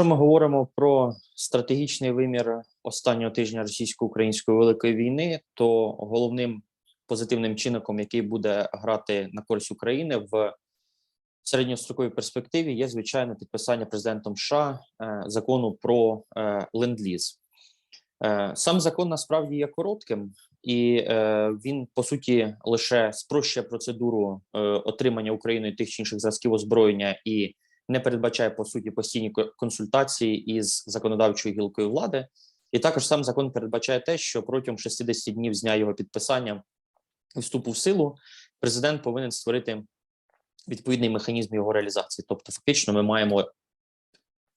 Якщо ми говоримо про стратегічний вимір останнього тижня російсько-української великої війни, то головним позитивним чинником, який буде грати на користь України в середньостроковій перспективі, є звичайно підписання президентом США е, закону про е, ленд-ліз. Е, Сам закон насправді є коротким, і він по суті лише спрощує процедуру отримання Україною тих чи інших зразків озброєння і не передбачає по суті постійні консультації із законодавчою гілкою влади. І також сам закон передбачає те, що протягом 60 днів з дня його підписання і вступу в силу президент повинен створити відповідний механізм його реалізації. Тобто, фактично, ми маємо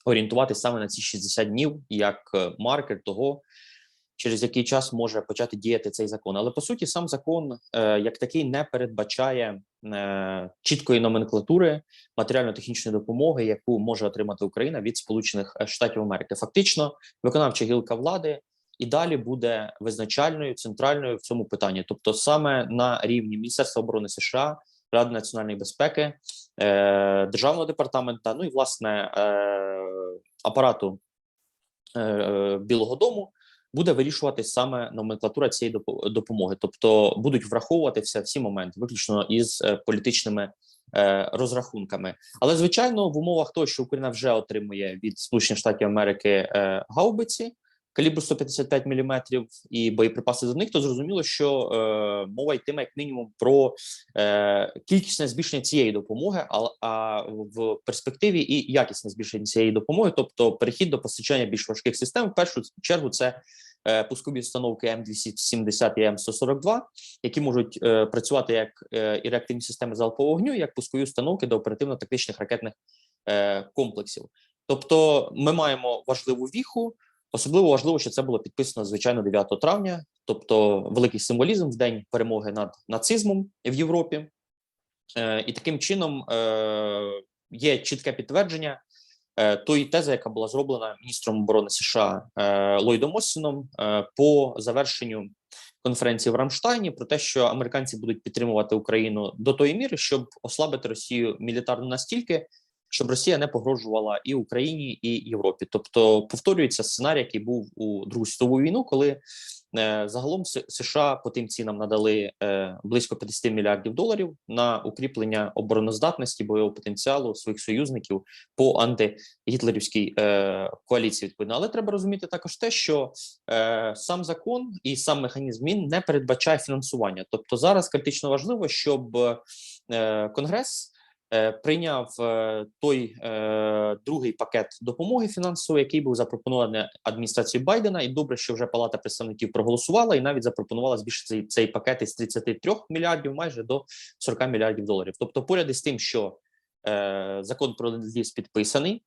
орієнтуватися саме на ці 60 днів як е, маркер того, через який час може почати діяти цей закон. Але по суті, сам закон е, як такий не передбачає е, чіткої номенклатури матеріально-технічної допомоги, яку може отримати Україна від Сполучених е, Штатів Америки. Фактично, виконавча гілка влади і далі буде визначальною центральною в цьому питанні, тобто саме на рівні Міністерства оборони США, Ради національної безпеки, державного департамента, ну і власне апарату Білого Дому. Буде вирішувати саме номенклатура цієї допо- допомоги, тобто будуть враховуватися всі моменти, виключно із е, політичними е, розрахунками. Але звичайно, в умовах того, що Україна вже отримує від Сполучених Штатів Америки е, гаубиці калібру 155 мм і боєприпаси до них, то зрозуміло, що е, мова йтиме як мінімум про е, кількісне збільшення цієї допомоги, а, а в перспективі і якісне збільшення цієї допомоги, тобто перехід до постачання більш важких систем. В першу чергу це е, пускові установки М270 і М142, які можуть е, працювати як е, і реактивні системи залпового вогню, як пускові установки до оперативно-тактичних ракетних е, комплексів. Тобто, ми маємо важливу віху. Особливо важливо, що це було підписано звичайно 9 травня, тобто великий символізм в день перемоги над нацизмом в Європі, е, і таким чином е, є чітке підтвердження е, тої тези, яка була зроблена міністром оборони США е, Ллойдом Остіном е, по завершенню конференції в Рамштайні про те, що американці будуть підтримувати Україну до тої міри, щоб ослабити Росію мілітарно настільки, щоб Росія не погрожувала і Україні, і Європі. Тобто повторюється сценарій, який був у Другу світову війну, коли е, загалом США по тим цінам надали е, близько 50 мільярдів доларів на укріплення обороноздатності бойового потенціалу своїх союзників по антигітлерівській е, коаліції. Відповідно, але треба розуміти також те, що е, сам закон і сам механізм він не передбачає фінансування. Тобто зараз критично важливо, щоб е, Конгрес прийняв е, той е, другий пакет допомоги фінансової, який був запропонований адміністрацією Байдена, і добре, що вже Палата представників проголосувала і навіть запропонувала збільшити цей, пакет із 33 мільярдів майже до 40 мільярдів доларів. Тобто, поряд із тим, що е, закон про ленд-ліз підписаний,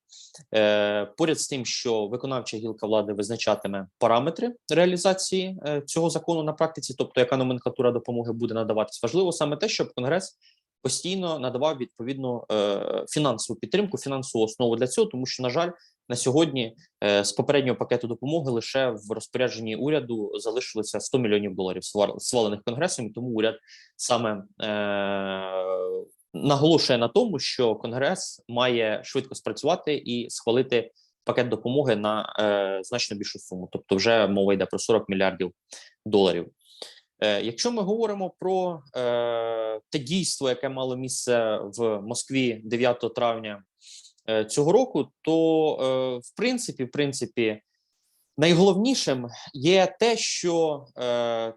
е, поряд з тим, що виконавча гілка влади визначатиме параметри реалізації е, цього закону на практиці, тобто яка номенклатура допомоги буде надаватись, важливо саме те, щоб конгрес постійно надавав відповідну е, фінансову підтримку, фінансову основу для цього, тому що, на жаль, на сьогодні е, з попереднього пакету допомоги лише в розпорядженні уряду залишилося 100 мільйонів доларів свалених конгресом. Тому уряд саме е, наголошує на тому, що конгрес має швидко спрацювати і схвалити пакет допомоги на е, значно більшу суму, тобто вже мова йде про 40 мільярдів доларів. Е, Якщо ми говоримо про е, те дійство, яке мало місце в Москві 9 травня е, цього року, то в принципі, в принципі, найголовнішим є те, що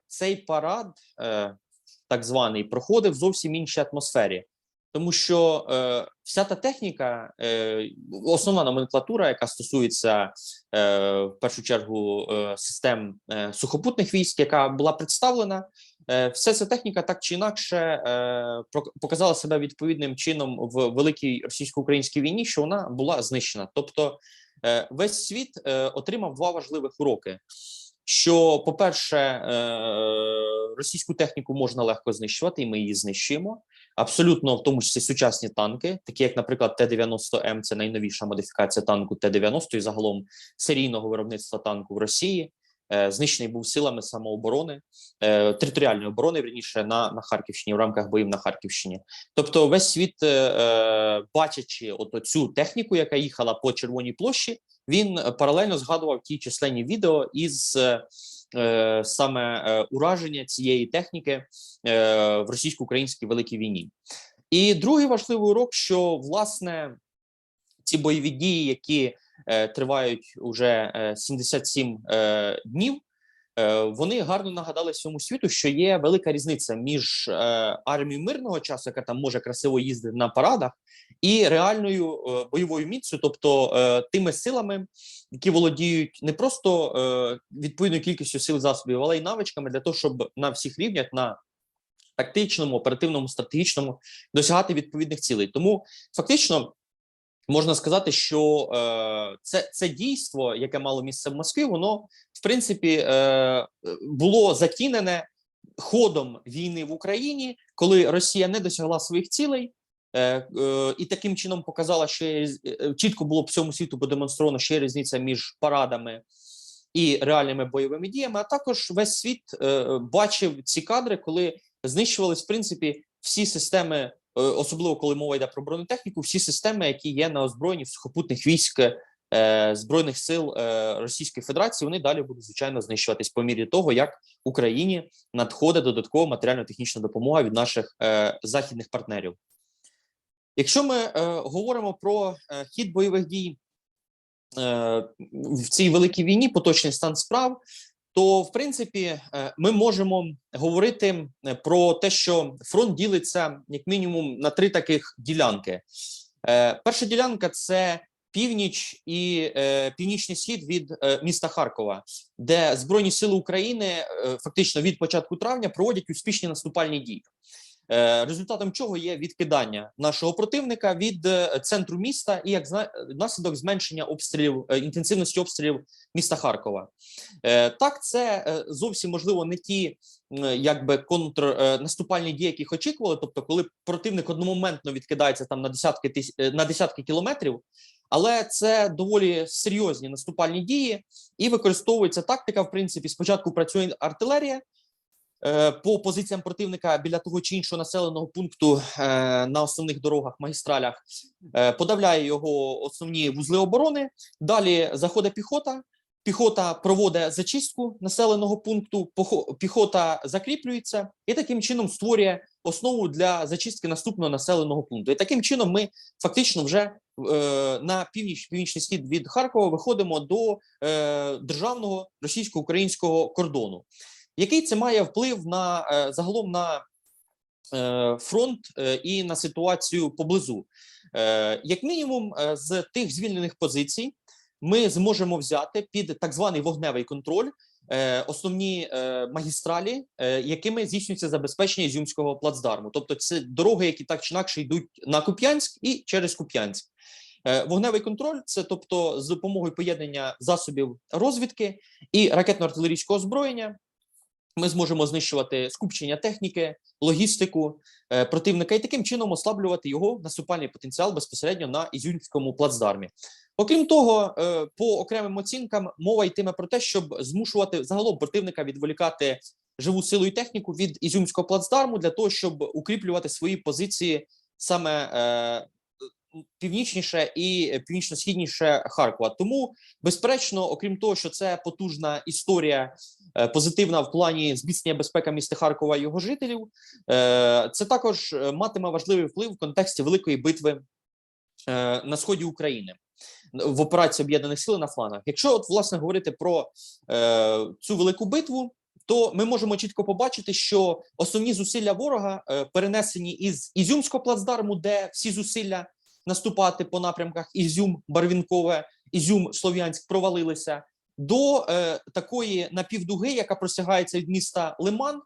цей парад, так званий, проходив в зовсім іншій атмосфері. Тому що е, вся та техніка, е, основна номенклатура, яка стосується е, в першу чергу е, систем е, сухопутних військ, яка була представлена, е, вся ця техніка так чи інакше е, показала себе відповідним чином в великій російсько-українській війні, що вона була знищена. Тобто, е, весь світ е, отримав два важливих уроки. Що, по-перше, е, російську техніку можна легко знищувати, і ми її знищуємо абсолютно в тому числі сучасні танки, такі як, наприклад, Т-90М, це найновіша модифікація танку Т-90 і загалом серійного виробництва танку в Росії. е, знищений був силами самооборони, е, територіальної оборони, верніше на, на Харківщині, в рамках боїв на Харківщині. Тобто, весь світ, е, бачачи от цю техніку, яка їхала по Червоній площі, він паралельно згадував ті численні відео із е, саме е, ураження цієї техніки е, в російсько-українській великій війні. І другий важливий урок, що власне ці бойові дії, які тривають уже е, 77 е, днів, вони гарно нагадали всьому світу, що є велика різниця між е, армією мирного часу, яка там може красиво їздити на парадах, і реальною е, бойовою міцю, тобто е, тими силами, які володіють не просто е, відповідною кількістю сил засобів, але й навичками для того, щоб на всіх рівнях на тактичному, оперативному, стратегічному досягати відповідних цілей. Тому фактично можна сказати, що е, це, це дійство, яке мало місце в Москві, воно в принципі е, було затінене ходом війни в Україні, коли Росія не досягла своїх цілей. Е, е, і таким чином показала, що е, чітко було б всьому світу продемонстровано, що є різниця між парадами і реальними бойовими діями. А також весь світ е, бачив ці кадри, коли знищувались в принципі всі системи, е, особливо коли мова йде про бронетехніку, всі системи, які є на озброєнні сухопутних військ е, збройних сил е, Російської Федерації, вони далі будуть звичайно знищуватись по мірі того, як Україні надходить додаткова матеріально-технічна допомога від наших е, західних партнерів. Якщо ми е, говоримо про е, хід бойових дій е, в цій великій війні, поточний стан справ, то в принципі е, ми можемо говорити е, про те, що фронт ділиться як мінімум на три таких ділянки. Е, Перша ділянка це північ і північний схід від міста Харкова, де Збройні Сили України фактично від початку травня проводять успішні наступальні дії. Е, Результатом чого є відкидання нашого противника від е, центру міста і як наслідок зменшення обстрілів е, інтенсивності обстрілів міста Харкова. Так, це зовсім можливо не ті якби контрнаступальні дії, яких очікували. Тобто, коли противник одномоментно відкидається там на десятки тис... е, на десятки кілометрів. Але це доволі серйозні наступальні дії, і використовується тактика. В принципі, спочатку працює артилерія, по позиціям противника біля того чи іншого населеного пункту е, на основних дорогах, магістралях, е, подавляє його основні вузли оборони. Далі заходить піхота. Піхота проводить зачистку населеного пункту, піхота закріплюється і таким чином створює основу для зачистки наступного населеного пункту. І таким чином ми фактично вже е, на північ, північний схід від Харкова виходимо до е, державного російсько-українського кордону. Який це має вплив на е, загалом на е, фронт е, і на ситуацію поблизу? Як мінімум, з тих звільнених позицій ми зможемо взяти під так званий вогневий контроль основні магістралі, якими здійснюється забезпечення Ізюмського плацдарму. Тобто, це дороги, які так чи інакше йдуть на Куп'янськ і через Куп'янськ. Вогневий контроль це тобто з допомогою поєднання засобів розвідки і ракетно-артилерійського озброєння. Ми зможемо знищувати скупчення техніки, логістику е, противника і таким чином ослаблювати його наступальний потенціал безпосередньо на Ізюмському плацдармі. Окрім того, е, по окремим оцінкам мова йтиме про те, щоб змушувати загалом противника відволікати живу силу і техніку від Ізюмського плацдарму для того, щоб укріплювати свої позиції саме е, північніше і північно-східніше Харкова. Тому, безперечно, окрім того, що це потужна історія позитивна в плані зміцнення безпеки міста Харкова і його жителів, е, це також е, матиме важливий вплив в контексті великої битви е, на сході України. В операції об'єднаних сил на флангах. Якщо от власне говорити про е, цю велику битву, то ми можемо чітко побачити, що основні зусилля ворога е, перенесені із Ізюмського плацдарму, де всі зусилля наступати по напрямках Ізюм, Барвінкове, Ізюм, Слов'янськ провалилися до е, такої напівдуги, яка простягається від міста Лиман,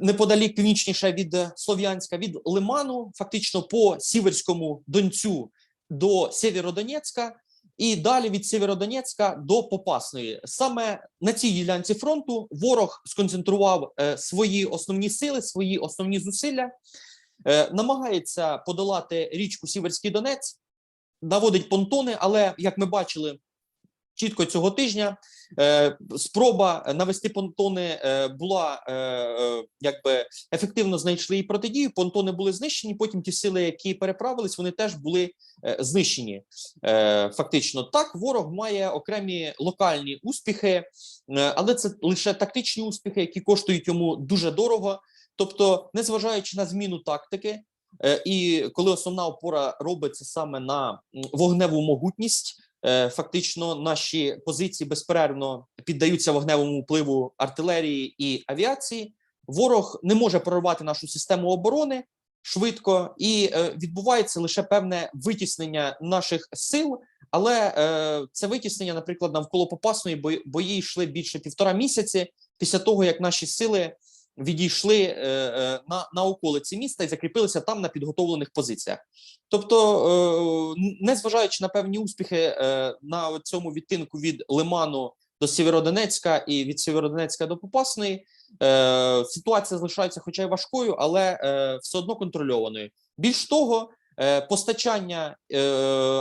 неподалік північніше від е, Слов'янська, від Лиману, фактично по Сіверському Донцю до Сєвєродонецька, і далі від Сєвєродонецька до Попасної. Саме на цій ділянці фронту ворог сконцентрував е, свої основні сили, свої основні зусилля, е, намагається подолати річку Сіверський Донець, наводить понтони, але як ми бачили, чітко цього тижня. Е, Спроба навести понтони е, була е, якби ефективно знайшли і протидію. Понтони були знищені. Потім ті сили, які переправились, вони теж були знищені. Фактично, так ворог має окремі локальні успіхи, але це лише тактичні успіхи, які коштують йому дуже дорого. Тобто, незважаючи на зміну тактики, і коли основна опора робиться саме на вогневу могутність. Е, Фактично, наші позиції безперервно піддаються вогневому впливу артилерії і авіації. Ворог не може прорвати нашу систему оборони швидко, і е, відбувається лише певне витіснення наших сил. Але е, це витіснення, наприклад, навколо Попасної бої, бої йшли більше півтора місяці після того, як наші сили відійшли е, е, на, на околиці міста і закріпилися там на підготовлених позиціях. Тобто, е, незважаючи на певні успіхи на цьому відтинку від Лиману до Сєвєродонецька і від Сєвєродонецька до Попасної, ситуація залишається, хоча й важкою, але все одно контрольованою. Більш того, постачання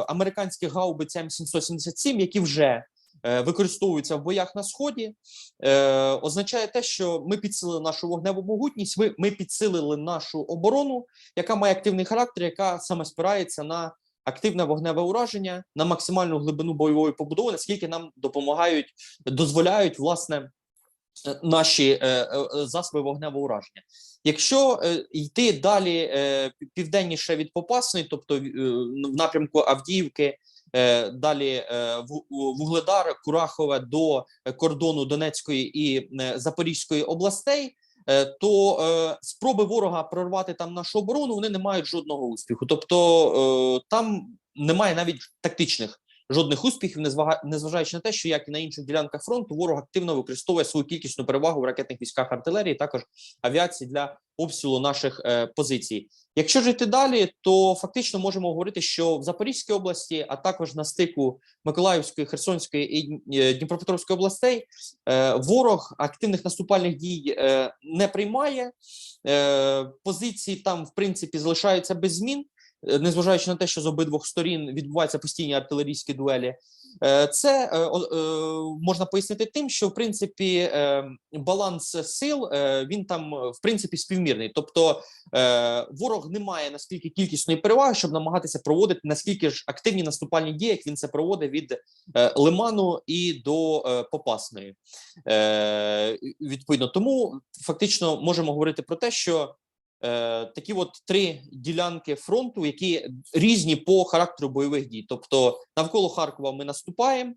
американських гаубиць М777, які вже використовуються в боях на сході, е, означає те, що ми підсилили нашу вогневу могутність. Ми, ми підсилили нашу оборону, яка має активний характер, яка саме спирається на активне вогневе ураження, на максимальну глибину бойової побудови, наскільки нам допомагають, дозволяють власне е, наші е, е, засоби вогневого ураження. Якщо е, йти далі е, південніше від Попасної, тобто е, в напрямку Авдіївки, е, далі е, Ву- у- Вугледар, Курахове до е, кордону Донецької і е, Запорізької областей, е, то е, спроби ворога прорвати там нашу оборону вони не мають жодного успіху. Тобто е, там немає навіть тактичних жодних успіхів, незважаючи на те, що як і на інших ділянках фронту, ворог активно використовує свою кількісну перевагу в ракетних військах артилерії, також авіації для обстрілу наших е, позицій. Якщо жити далі, то фактично можемо говорити, що в Запорізькій області, а також на стику Миколаївської, Херсонської і е, Дніпропетровської областей, е, ворог активних наступальних дій е, не приймає. Е, позиції там, в принципі, залишаються без змін. Е, Незважаючи на те, що з обидвох сторін відбуваються постійні артилерійські дуелі, Е, це е, можна пояснити тим, що в принципі баланс сил він там в принципі співмірний. Тобто ворог не має наскільки кількісної переваги, щоб намагатися проводити наскільки ж активні наступальні дії, як він це проводить від Лиману і до Попасної. Відповідно, тому фактично можемо говорити про те, що такі от три ділянки фронту, які різні по характеру бойових дій. Тобто, навколо Харкова ми наступаємо.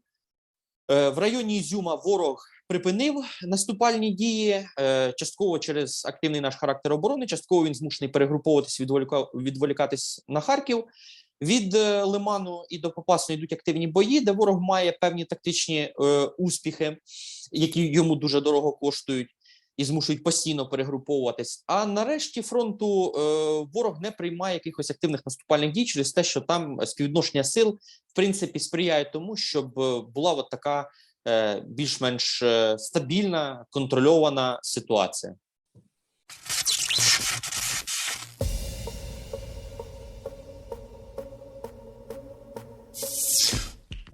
Е, в районі Ізюма ворог припинив наступальні дії, е, частково через активний наш характер оборони, частково він змушений перегруповуватись, відволіка, відволікатись на Харків. Від е, Лиману і до Попасної йдуть активні бої, де ворог має певні тактичні е, успіхи, які йому дуже дорого коштують і змушують постійно перегруповуватись. А нарешті фронту е, ворог не приймає якихось активних наступальних дій через те, що там співвідношення сил в принципі сприяє тому, щоб е, була от така е, більш-менш е, стабільна контрольована ситуація.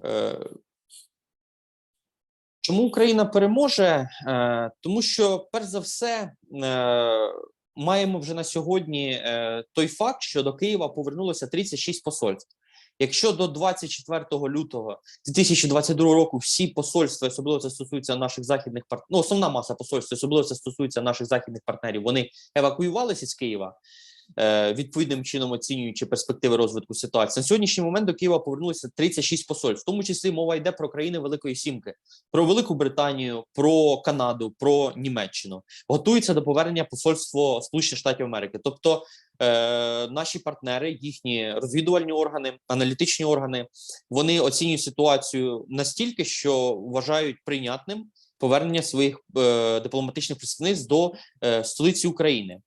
Е, Чому Україна переможе? Е, Тому що, перш за все, е, маємо вже на сьогодні е, той факт, що до Києва повернулося 36 посольств. Якщо до 24 лютого 2022 року всі посольства, особливо це стосується наших західних партнерів, ну основна маса посольств, особливо це стосується наших західних партнерів, вони евакуювалися з Києва, відповідним чином оцінюючи перспективи розвитку ситуації. На сьогоднішній момент до Києва повернулося 36 посольств, в тому числі мова йде про країни Великої Сімки, про Велику Британію, про Канаду, про Німеччину. Готується до повернення посольство Сполучених Штатів Америки. Тобто е, наші партнери, їхні розвідувальні органи, аналітичні органи, вони оцінюють ситуацію настільки, що вважають прийнятним повернення своїх е, дипломатичних представництв до е, столиці України.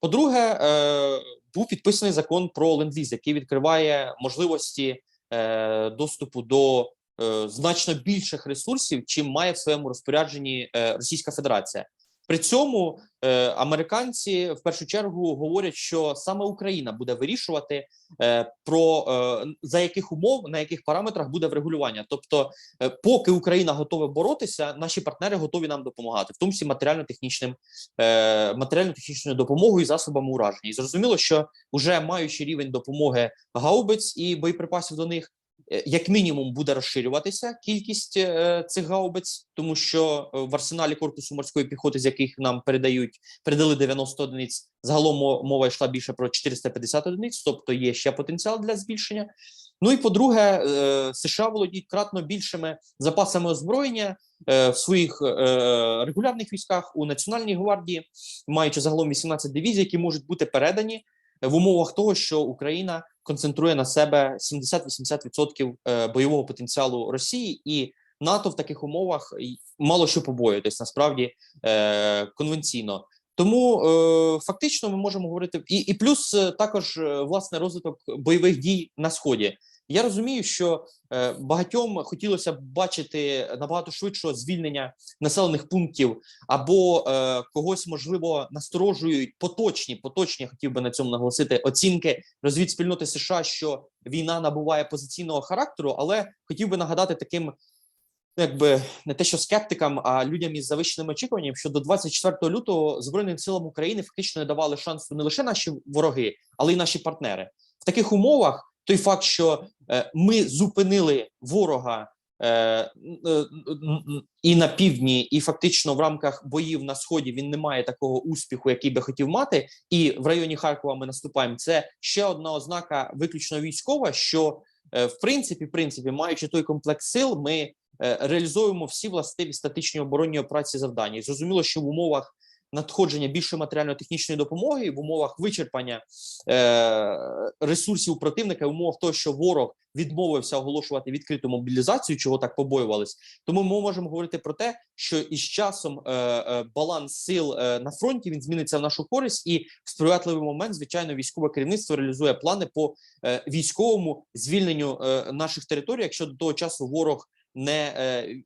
По-друге, е, був підписаний закон про ленд-ліз, який відкриває можливості е, доступу до е, значно більших ресурсів, чим має в своєму розпорядженні е, Російська Федерація. При цьому е, американці в першу чергу говорять, що саме Україна буде вирішувати е, про е, за яких умов на яких параметрах буде врегулювання. Тобто, е, поки Україна готова боротися, наші партнери готові нам допомагати, в тому числі матеріально-технічним е, матеріально-технічною допомогою і засобами ураження. І зрозуміло, що вже маючи рівень допомоги гаубиць і боєприпасів до них. Е, Як мінімум буде розширюватися кількість е, цих гаубиць, тому що е, в арсеналі корпусу морської піхоти, з яких нам передають, передали 90 одиниць. Загалом мова йшла більше про 450 одиниць, тобто є ще потенціал для збільшення. Ну і по-друге, США володіють кратно більшими запасами озброєння в своїх регулярних військах у Національній гвардії, маючи загалом 18 дивізій, які можуть бути передані в умовах того, що Україна концентрує на себе 70-80% е, бойового потенціалу Росії, і НАТО в таких умовах мало що побоюється насправді е, конвенційно. Тому е, фактично ми можемо говорити і, і плюс також власне розвиток бойових дій на сході. Я розумію, що е, багатьом хотілося б бачити набагато швидшого звільнення населених пунктів або е, когось можливо насторожують поточні, поточні хотів би на цьому наголосити оцінки розвідспільноти США, що війна набуває позиційного характеру, але хотів би нагадати таким. ну, Якби не те, що скептикам, а людям із завищеними очікуванням, що до 24 лютого Збройним силам України фактично не давали шансу не лише наші вороги, але й наші партнери. В таких умовах той факт, що е, ми зупинили ворога е, е, і на півдні, і фактично в рамках боїв на сході він не має такого успіху, який би хотів мати. І в районі Харкова ми наступаємо. Це ще одна ознака виключно військова. Що в принципі, в принципі, маючи той комплекс сил, ми реалізуємо всі властиві статичні оборонні операції завдання. І зрозуміло, що в умовах надходження більшої матеріально-технічної допомоги в умовах вичерпання е, ресурсів противника, в умовах того, що ворог відмовився оголошувати відкриту мобілізацію, чого так побоювались. Тому ми можемо говорити про те, що із часом е, е, баланс сил е, на фронті він зміниться в нашу користь, і в сприятливий момент, звичайно, військове керівництво реалізує плани по е, військовому звільненню е, наших територій, якщо до того часу ворог не е, е,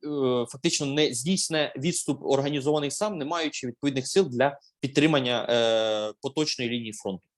фактично не здійсне відступ організований сам, не маючи відповідних сил для підтримання е, поточної лінії фронту.